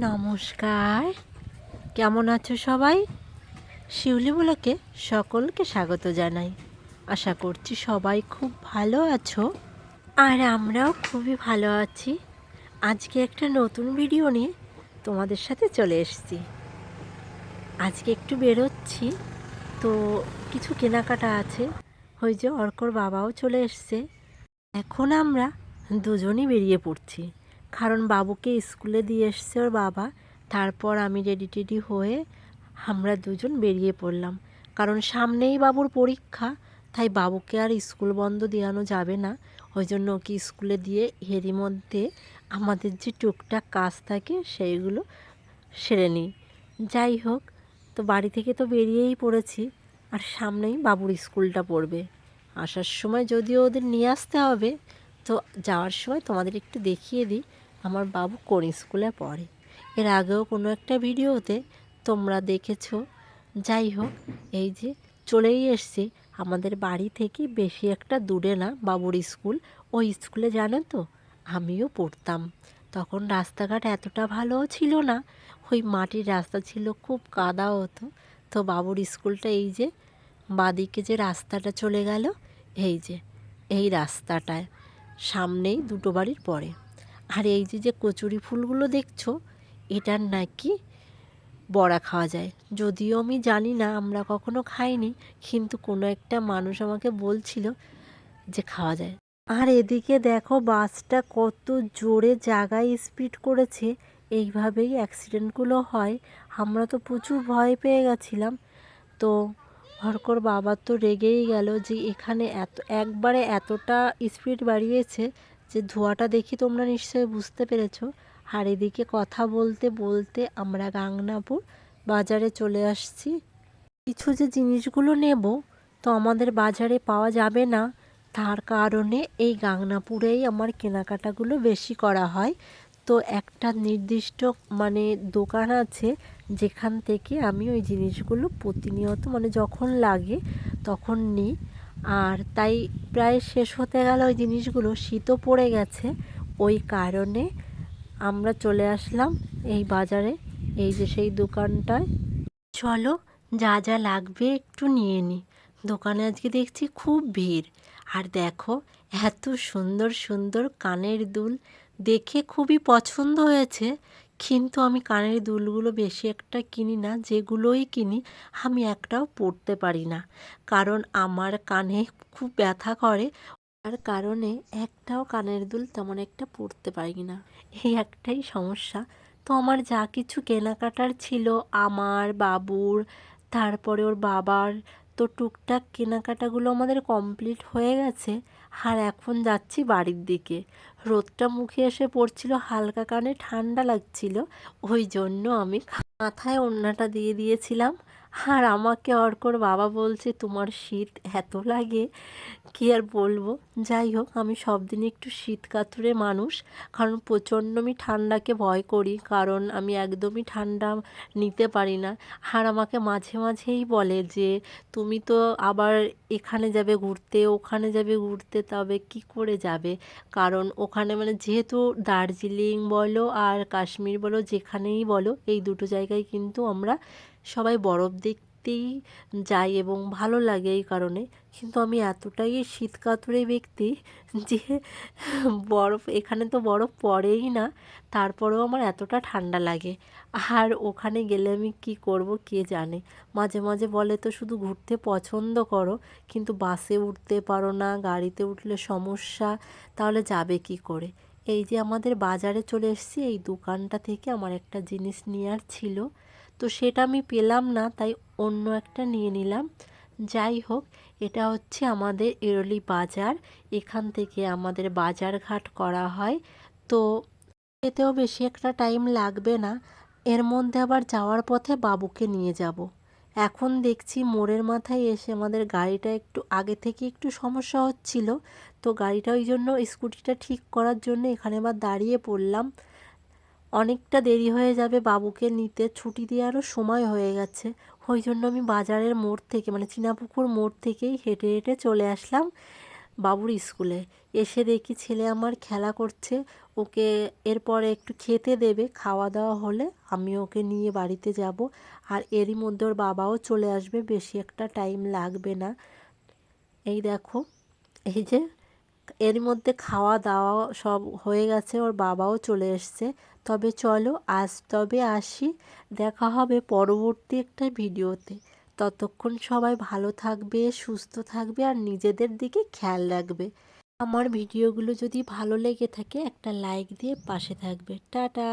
নমস্কার। কেমন আছো সবাই? শিউলি বলাকে সকলকে স্বাগত জানাই। আশা করছি সবাই খুব ভালো আছো। আর আমরাও খুবই ভালো আছি। আজকে একটা নতুন ভিডিও নিয়ে তোমাদের সাথে চলে এসেছি। আজকে একটু বেরোচ্ছি, তো কিছু কেনাকাটা আছে। ওই যে অর্কর বাবাও চলে এসছে। এখন আমরা দুজনই বেরিয়ে পড়ছি। কারণ বাবুকে স্কুলে দিয়ে এসছে ওর বাবা। তারপর আমি রেডি টেডি হয়ে আমরা দুজন বেরিয়ে পড়লাম। কারণ সামনেই বাবুর পরীক্ষা, তাই বাবুকে আর স্কুল বন্ধ দেওয়ানো যাবে না। ওই জন্য ওকে স্কুলে দিয়ে এরই মধ্যে আমাদের যে টুকটাক কাজ থাকে সেইগুলো সেরে নিই। যাই হোক, তো বাড়ি থেকে তো বেরিয়েই পড়েছি, আর সামনেই বাবুর স্কুলটা পড়বে। আসার সময় যদিও ওদের নিয়ে আসতে হবে, তো যাওয়ার সময় তোমাদের একটু দেখিয়ে দিই। আমার বাবু কোন স্কুলে পড়ে। এর আগেও কোনো একটা ভিডিওতে তোমরা দেখেছ। যাই হোক, এই যে চলেই এসছি। আমাদের বাড়ি থেকে বেশি একটা দূরে না বাবুর স্কুল। ওই স্কুলে জানেন তো, আমিও পড়তাম। তখন রাস্তাঘাট এতটা ভালোও ছিল না। ওই মাটির রাস্তা ছিল খুব কাদা হতো। তো বাবুর স্কুলটা এই যে, বাদিকে যে রাস্তাটা চলে গেল, এই যে, এই রাস্তাটায় সামনেই দুটো বাড়ির পরে। আর এই যে যে কচুরি ফুলগুলো দেখছ, এটার নাকি বড়া খাওয়া যায়। যদিও আমি জানি না, আমরা কখনো খাইনি, কিন্তু কোনো একটা মানুষ আমাকে বলছিল যে খাওয়া যায়। আর এদিকে দেখো, বাসটা কত জোরে জায়গায় স্পিড করেছে, এইভাবেই অ্যাক্সিডেন্টগুলো হয়। আমরা তো প্রচুর ভয় পেয়ে গেছিলাম। তো হরকর বাবা তো রেগেই গেল যে, এখানে এত, একবারে এতটা স্পিড বাড়িয়েছে যে ধোঁয়াটা দেখি তোমরা নিশ্চয়ই বুঝতে পেরেছ। আর এদিকে কথা বলতে বলতে আমরা গাংনাপুর বাজারে চলে আসছি। কিছু যে জিনিসগুলো নেব তো আমাদের বাজারে পাওয়া যাবে না। তার কারণে এই গাংনাপুরেই আমার কেনাকাটাগুলো বেশি করা হয়। তো একটা নির্দিষ্ট মানে দোকান আছে যেখান থেকে আমি ওই জিনিসগুলো প্রতিনিয়ত মানে যখন লাগে তখন নিই। আর তাই প্রায় শেষ হতে গেল ওই জিনিসগুলো। শীতও পড়ে গেছে, ওই কারণে আমরা চলে আসলাম এই বাজারে, এই যে সেই দোকানটায়। চলো যা যা লাগবে একটু নিয়ে নিই দোকানে আজকে দেখছি খুব ভিড়। আর দেখো, এত সুন্দর সুন্দর কানের দুল দেখে খুবই পছন্দ হয়েছে। কিন্তু আমি কানের দুলগুলো বেশি একটা কিনি না, যেগুলোই কিনি আমি একটাও পরতে পারি না। কারণ আমার কানে খুব ব্যথা করে, তার কারণে একটাও কানের দুল তেমন একটা পরতে পারি না। এই একটাই সমস্যা। তো আমার যা কিছু কেনাকাটার ছিল, আমার বাবুর, তারপরে ওর বাবার, তো টুকটাক কেনাকাটাগুলো আমাদের কমপ্লিট হয়ে গেছে। আর এখন যাচ্ছি বাড়ির দিকে। রোদটা মুখে এসে পড়ছিল, হালকা কানে ঠান্ডা লাগছিল। ওই জন্য আমি মাথায় ওড়নাটা দিয়ে দিয়েছিলাম। আর আমাকে অর্কর বাবা বলছে, তোমার শীত এত লাগে, কি আর বলব? যাই হোক, আমি সব দিন একটু শীত কাতুরে মানুষ, কারণ প্রচণ্ড আমি ঠান্ডাকে ভয় করি, কারণ আমি একদমই ঠান্ডা নিতে পারি না। আর আমাকে মাঝে মাঝেই বলে যে, তুমি তো আবার এখানে যাবে ঘুরতে, ওখানে যাবে ঘুরতে, তবে কি করে যাবে? কারণ ওখানে মানে যেহেতু দার্জিলিং বলো আর কাশ্মীর বলো, যেখানেই বলো, এই দুটো জায়গায় কিন্তু আমরা সবাই বরফ দেখতেই যাই এবং ভালো লাগে এই কারণে। কিন্তু আমি এতটাই শীত কাতুরে ব্যক্তি যে বরফ, এখানে তো বরফ পড়েই না, তারপরেও আমার এতটা ঠান্ডা লাগে। আর ওখানে গেলে আমি কি করব কে জানে? মাঝে মাঝে বলে তো শুধু ঘুরতে পছন্দ করো, কিন্তু বাসে উঠতে পারো না, গাড়িতে উঠলে সমস্যা, তাহলে যাবে কি করে? এই যে আমাদের বাজারে চলে এসেছি, এই দোকানটা থেকে আমার একটা জিনিস নেওয়ার ছিল। তো সেটা আমি পেলাম না, তাই অন্য একটা নিয়ে নিলাম। যাই হোক, এটা হচ্ছে আমাদের এরলি বাজার। এখান থেকে আমাদের বাজার ঘাট করা হয়। তো এতেও বেশি একটা টাইম লাগবে না। এর মধ্যে আবার যাওয়ার পথে বাবুকে নিয়ে যাব। এখন দেখছি মোড়ের মাথায় এসে আমাদের গাড়িটা একটু আগে থেকে একটু সমস্যা হচ্ছিল। তো গাড়িটা ওই জন্য স্কুটিটা ঠিক করার জন্য এখানে আবার দাঁড়িয়ে পড়লাম। অনেকটা দেরি হয়ে যাবে বাবুকে নিতে। ছুটি দেওয়ারও সময় হয়ে গেছে। ওই জন্য আমি বাজারের মোড় থেকে মানে চিনাপুকুর মোড় থেকেই হেঁটে হেঁটে চলে আসলাম বাবুর স্কুলে। এসে দেখি ছেলে আমার খেলা করছে। ওকে এরপরে একটু খেতে দেবে। খাওয়া দাওয়া হলে আমি ওকে নিয়ে বাড়িতে যাব। আর এরই মধ্যে ওর বাবাও চলে আসবে। বেশি একটা টাইম লাগবে না। এই দেখো, এই যে এর মধ্যে খাওয়া দাওয়া সব হয়ে গেছে, ওর বাবাও চলে এসছে। তবে চলো আজ তবে আসি, দেখা হবে পরবর্তী একটা ভিডিওতে। ততক্ষণ সবাই ভালো থাকবে, সুস্থ থাকবে আর নিজেদের দিকে খেয়াল রাখবে। আমার ভিডিওগুলো যদি ভালো লেগে থাকে একটা লাইক দিয়ে পাশে থাকবে। টাটা!